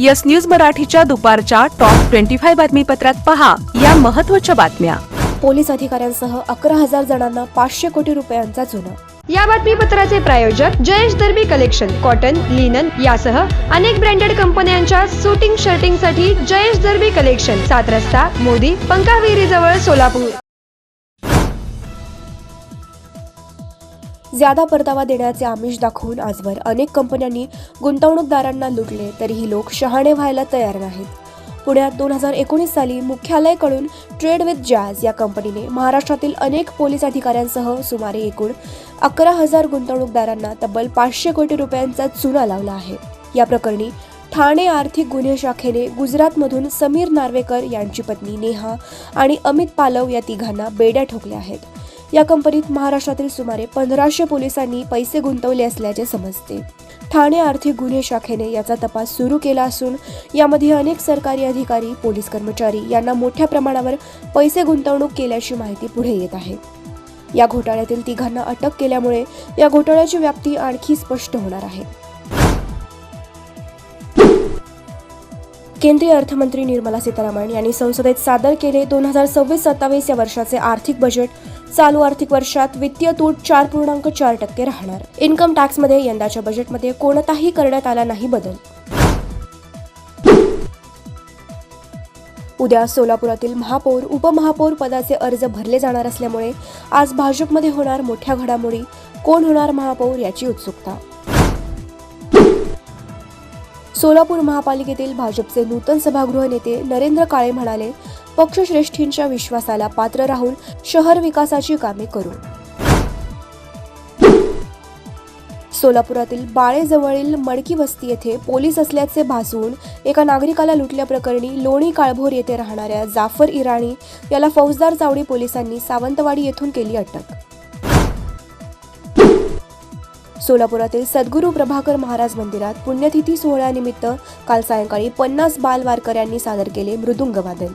Yes news मराठीच्या दुपारच्या top twenty five बातमीपत्रात पहा या महत्त्वाच्या बातम्या. पोलीस अधिकाऱ्यांसह अकरा हजार जणांना पाचशे कोटी रुपयांचा चुना या बातमीपत्राचे प्रायोजक Jayesh Darbi collection cotton linen यासह अनेक ब्रँडेड कंपन्यांच्या सुटिंग शर्टिंगसाठी जयेश दर्बी कलेक्शन सात रस्ता मोदी पंकाविरी जवळ सोलापूर. ज्यादा परतावा देण्याचे आमिष दाखवून आजवर अनेक कंपन्यांनी गुंतवणूकदारांना लुटले तरीही लोक शहाणे व्हायला तयार नाहीत. पुण्यात दोन हजार एकोणीस साली मुख्यालयकडून ट्रेड विथ जॅज या कंपनीने महाराष्ट्रातील अनेक पोलीस अधिकाऱ्यांसह सुमारे एकूण अकरा हजार गुंतवणूकदारांना तब्बल पाचशे कोटी रुपयांचा चुना लावला आहे. या प्रकरणी ठाणे आर्थिक गुन्हे शाखेने गुजरातमधून समीर नार्वेकर यांची पत्नी नेहा आणि अमित पालव या तिघांना बेड्या ठोकल्या आहेत. या कंपनीत महाराष्ट्रातील सुमारे पंधराशे पोलिसांनी पैसे गुंतवले असल्याचे समजते. ठाणे आर्थिक गुन्हे शाखेने याचा तपास सुरू केला असून यामध्ये अनेक सरकारी अधिकारी पोलीस कर्मचारी यांना मोठ्या प्रमाणावर पैसे गुंतवणूक केल्याची माहिती पुढे येत आहे. या घोटाळ्यातील तिघांना अटक केल्यामुळे या घोटाळ्याची व्याप्ती आणखी स्पष्ट होणार आहे. केंद्रीय अर्थमंत्री निर्मला सीतारामन यांनी संसदेत सादर केले दोन हजार सव्वीस सत्तावीस या वर्षाचे आर्थिक बजेट चालू आर्थिक वर्षात वित्तीय तूट चार पूर्णांक चार टक्के राहणार. इन्कम टॅक्समध्ये यंदाच्या बजेटमध्ये कोणताही करण्यात आला नाही बदल. उद्या सोलापुरातील महापौर उपमहापौर पदाचे अर्ज भरले जाणार असल्यामुळे आज भाजपमध्ये होणार मोठ्या घडामोडी. कोण होणार महापौर याची उत्सुकता? सोलापूर महापालिकेतील भाजपचे नूतन सभागृह नेते नरेंद्र काळे म्हणाले पक्षश्रेष्ठींच्या विश्वासाला पात्र राहून शहर विकासाची कामे करू. सोलापुरातील बाळेजवळील मडकी वस्ती येथे पोलीस असल्याचे भासवून एका नागरिकाला लुटल्याप्रकरणी लोणी काळभोर येथे राहणाऱ्या जाफर इराणी याला फौजदार चावडी पोलिसांनी सावंतवाडी येथून केली अटक. सोलापुरातील सद्गुरू प्रभाकर महाराज मंदिरात पुण्यतिथी सोहळ्यानिमित्त काल सायंकाळी पन्नास बाल वारकऱ्यांनी सादर केले मृदुंगवादन.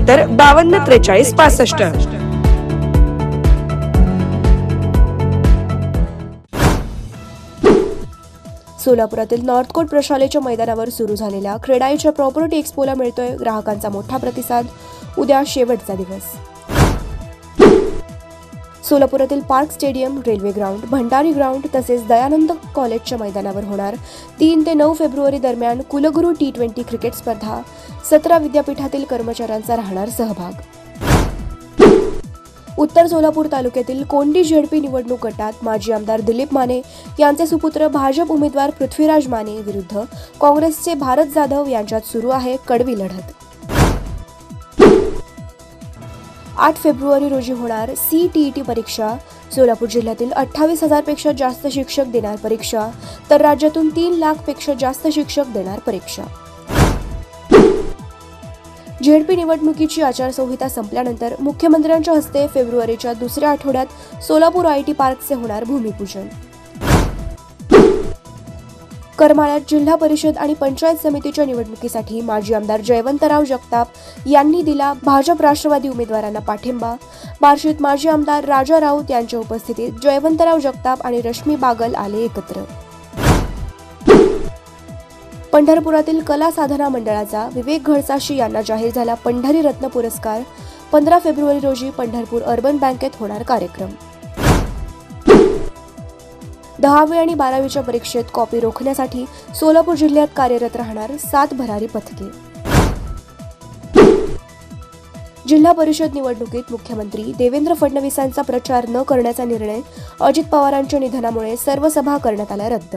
बावन्न त्रेचाळीस पासष्ट. सोलापुरातील नॉर्थकोट प्रशालेच्या मैदानावर सुरू झालेल्या क्रेडाईच्या प्रॉपर्टी एक्सपोला मिळतोय ग्राहकांचा मोठा प्रतिसाद. उद्या शेवटचा दिवस. सोलापुरातील Park Stadium railway ground Bhandari ground तसेच दयानंद कॉलेजच्या मैदानावर होणार. तीन ते नऊ फेब्रुवारी दरम्यान कुलगुरू टी ट्वेंटी क्रिकेट स्पर्धा. सतरा विद्यापीठातील कर्मचाऱ्यांचा राहणार सहभाग. उत्तर सोलापूर तालुक्यातील कोंडी झेडपी निवडणूक गटात माजी आमदार दिलीप माने यांचे सुपुत्र भाजप उमेदवार पृथ्वीराज माने विरुद्ध काँग्रेसचे भारत जाधव यांच्यात सुरू आहे कडवी लढत. आठ फेब्रुवारी रोजी होणार सी टी ई टी परीक्षा. सोलापूर जिल्ह्यातील अठ्ठावीस हजारपेक्षा जास्त शिक्षक देणार परीक्षा तर राज्यातून तीन लाखपेक्षा जास्त शिक्षक देणार परीक्षा. झेडपी निवडणुकीची आचारसंहिता संपल्यानंतर मुख्यमंत्र्यांच्या हस्ते फेब्रुवारीच्या दुसऱ्या आठवड्यात सोलापूर आय टी पार्कचे होणार भूमिपूजन. करमाळ्यात जिल्हा परिषद आणि पंचायत समितीच्या निवडणुकीसाठी माजी आमदार जयवंतराव जगताप यांनी दिला भाजप राष्ट्रवादी उमेदवारांना पाठिंबा. बार्शीत माजी आमदार राजा राऊत यांच्या उपस्थितीत जयवंतराव जगताप आणि रश्मी बागल आले एकत्र. पंढरपुरातील कला साधना मंडळाचा विवेक घडसाशी यांना जाहीर झाला पंढरी रत्न पुरस्कार. पंधरा फेब्रुवारी रोजी पंढरपूर अर्बन बँकेत होणार कार्यक्रम. दहावी आणि बारावीच्या परीक्षेत कॉपी रोखण्यासाठी सोलापूर जिल्ह्यात कार्यरत राहणार सात भरारी पथके. जिल्हा परिषद निवडणुकीत मुख्यमंत्री देवेंद्र फडणवीसांचा प्रचार न करण्याचा निर्णय अजित पवारांच्या निधनामुळे सर्व सभा करण्यात आल्या रद्द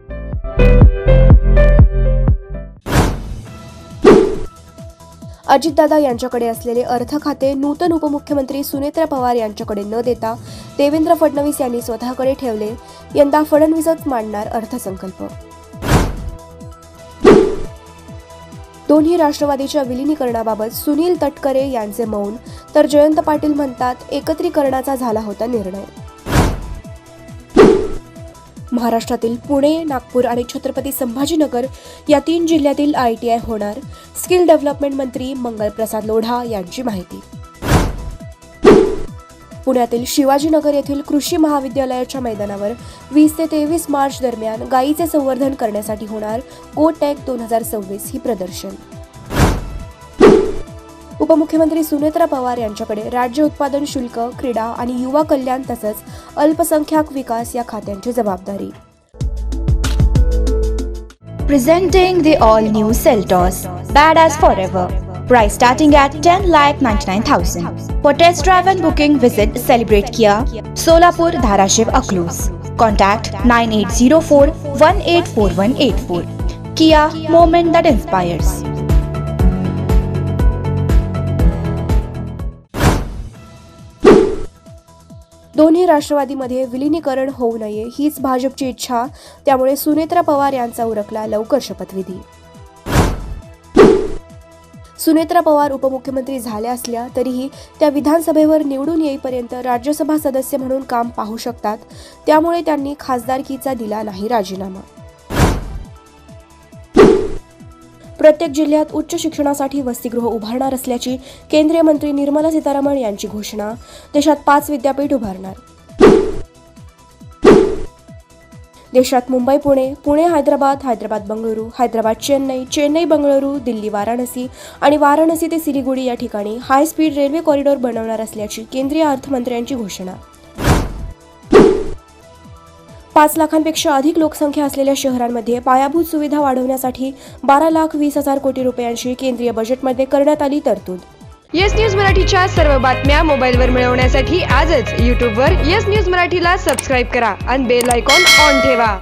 अजितदादा यांच्याकडे असलेले अर्थ खाते नूतन उपमुख्यमंत्री सुनेत्रा पवार यांच्याकडे न देता देवेंद्र फडणवीस यांनी स्वतःकडे ठेवले. यंदा फडणवीसच मांडणार अर्थसंकल्प. दोन्ही राष्ट्रवादीच्या विलिनीकरणाबाबत सुनील तटकरे यांचे मौन तर जयंत पाटील म्हणतात एकत्रीकरणाचा झाला होता निर्णय. महाराष्ट्रातील पुणे नागपूर आणि छत्रपती संभाजीनगर या तीन जिल्ह्यातील आय टी आय होणार. स्किल डेव्हलपमेंट मंत्री मंगलप्रसाद लोढा यांची माहिती. पुण्यातील शिवाजीनगर येथील कृषी महाविद्यालयाच्या मैदानावर वीस ते तेवीस मार्च दरम्यान गायीचे संवर्धन करण्यासाठी होणार. गो दोन हजार सव्वीस ही प्रदर्शन. उपमुख्यमंत्री सुनेत्रा पवार यांच्याकडे राज्य उत्पादन शुल्क क्रीडा आणि युवा कल्याण तसंच अल्पसंख्याक विकास या खात्यांची जबाबदारी presenting the all new Seltos badass forever price starting at 10 celebrate Kia Solapur Dharashiv drive contact booking, at zero four one eight four one eight four Kia moment that inspires दोन्ही राष्ट्रवादीमध्ये विलिनीकरण होऊ नये हीच भाजपची इच्छा. त्यामुळे सुनेत्रा पवार यांचा उरकला लवकर शपथविधी. सुनेत्रा पवार उपमुख्यमंत्री झाल्या असल्या तरीही त्या विधानसभेवर निवडून येईपर्यंत राज्यसभा सदस्य म्हणून काम पाहू शकतात. त्यामुळे त्यांनी खासदारकीचा दिला नाही राजीनामा. प्रत्येक जिल्ह्यात उच्च शिक्षणासाठी वसतिगृह उभारणार असल्याची केंद्रीय मंत्री निर्मला सीतारामन यांची घोषणा. देशात पाच विद्यापीठ उभारणार. देशात मुंबई पुणे पुणे हैदराबाद हैदराबाद बंगळुरू हैदराबाद चेन्नई चेन्नई बंगळुरू दिल्ली वाराणसी आणि वाराणसी ते सिलिगुडी या ठिकाणी हाय स्पीड रेल्वे कॉरिडॉर बनवणार असल्याची केंद्रीय अर्थमंत्र्यांची घोषणा. पाच लाखांपेक्षा अधिक लोकसंख्या असलेल्या शहरांमध्ये पायाभूत सुविधा वाढवण्यासाठी बारा लाख वीस हजार कोटी रुपयांची केंद्रीय बजेटमध्ये करण्यात आली तरतूद. येस न्यूज मराठीच्या सर्व बातम्या मोबाईलवर मिळवण्यासाठी आजच यूट्यूबवर येस न्यूज मराठीला सबस्क्राईब करा आणि बेल आयकॉन ऑन ठेवा.